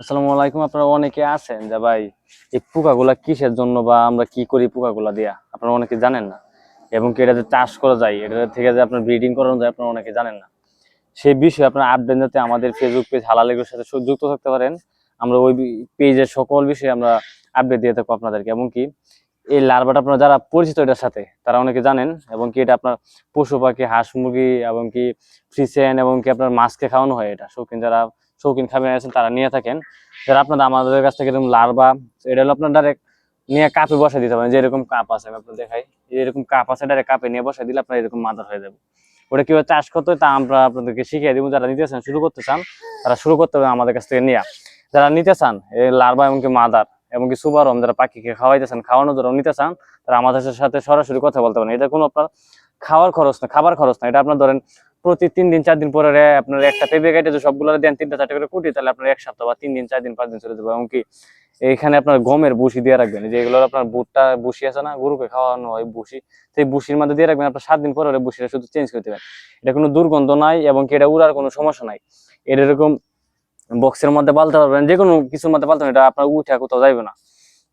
আসসালামু আলাইকুম, আপনারা অনেকে আছেন যে ভাই, এই পোকাগুলা কিসের জন্য বা আমরা কি করি পোকাগুলা দিয়া? আপনারা অনেকে জানেন না। এবং কি এটা যে চাষ করা যায়, এটা থেকে যে আপনার ব্রিডিং করানো যায়, আপনারা অনেকে জানেন না। সেই বিষয়ে আপনার আপডেট যাতে আমাদের ফেসবুক পেজ হালালেগুর সাথে যুক্ত থাকতে পারেন। আমরা ওই পেজের সকল বিষয়ে আমরা আপডেট দিয়ে থাকব আপনাদেরকে। এমনকি এই লার্ভাটা আপনারা যারা পরিচিত এটার সাথে, তারা অনেকে জানেন, এবং কি এটা আপনার পশু পাখি, হাঁস মুরগি, এবং কি ফ্রিসেন এবং কি আপনার মাছকে খাওয়ানো হয় এটা। শৌখিন যারা, শৌখিন খাবে আছেন, তারা নিয়ে থাকেন। যারা আপনারা আমাদের কাছ থেকে এরকম লার্ভা এটা হলো আপনার ডাইরেক্ট নিয়ে কাপে বসে দিতে পারেন যে এরকম কাপ আছে, আমি আপনার দেখাই। এরকম কাপ আছে ডাইরেক্ট কাপে নিয়ে বসে দিলে আপনার এরকম মাদার হয়ে যাবে। ওটা কীভাবে চাষ করতে হয় তা আমরা আপনাদেরকে শিখিয়ে দিব। যারা নিতে চান, শুরু করতে চান, তারা শুরু করতে হবে আমাদের কাছ থেকে নিয়ে। যারা নিতে চান, এই লার্ভা এবং কি মাদার এবং কি যারা পাখিকে খাওয়াইতে চান খাওয়ানো যারা নিতে চান, তারা আমাদের সাথে সরাসরি কথা বলতে পারেন। এটা কোনো আপনার খাওয়ার খরচ না, খাবার খরচ না। এটা আপনার ধরেন প্রতি তিন দিন, চার দিন পরে আপনার একটা পেঁপে যদি সবগুলো দেন, তিনটা চারটে করে কুটি, তাহলে আপনার এক সপ্তাহ বা তিন দিন, চার দিন, পাঁচ দিন চলে যাবে। এমনকি এখানে আপনার গমের বুসি দিয়ে রাখবেন। যে এগুলো আপনার ভুট্টা বুসি আছে না, গরুকে খাওয়ানো হয় বুসি সেই বুসির মধ্যে দিয়ে রাখবেন, আপনার সাত দিন পরে বুসিটা শুধু চেঞ্জ করে দেবেন। এটা কোনো দুর্গন্ধ নাই এবং কি এটা উড়ার কোনো সমস্যা নাই। এটা এরকম বক্সের মধ্যে পালতে পারবেন যে কোনো কিছুর মধ্যে পালতে এটা আপনার উঠে কোথাও যাইবে না।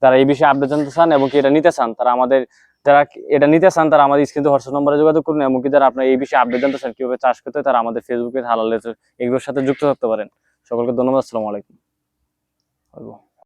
যারা এই বিষয়ে আপডেট জানতে চান এবং কি এটা নিতে চান, তারা আমাদের, যারা এটা নিতে চান, তারা আমাদের স্ক্রিনে হোয়াটসঅ্যাপ নম্বরে যোগাযোগ করুন এবং কি যারা আপনার এই বিষয়ে আপডেট জানতে চান, কীভাবে চাষ করতে তারা আমাদের ফেসবুকে হালালে এগুলোর সাথে যুক্ত থাকতে পারেন। সকলকে ধন্যবাদ, আসসালামু আলাইকুম।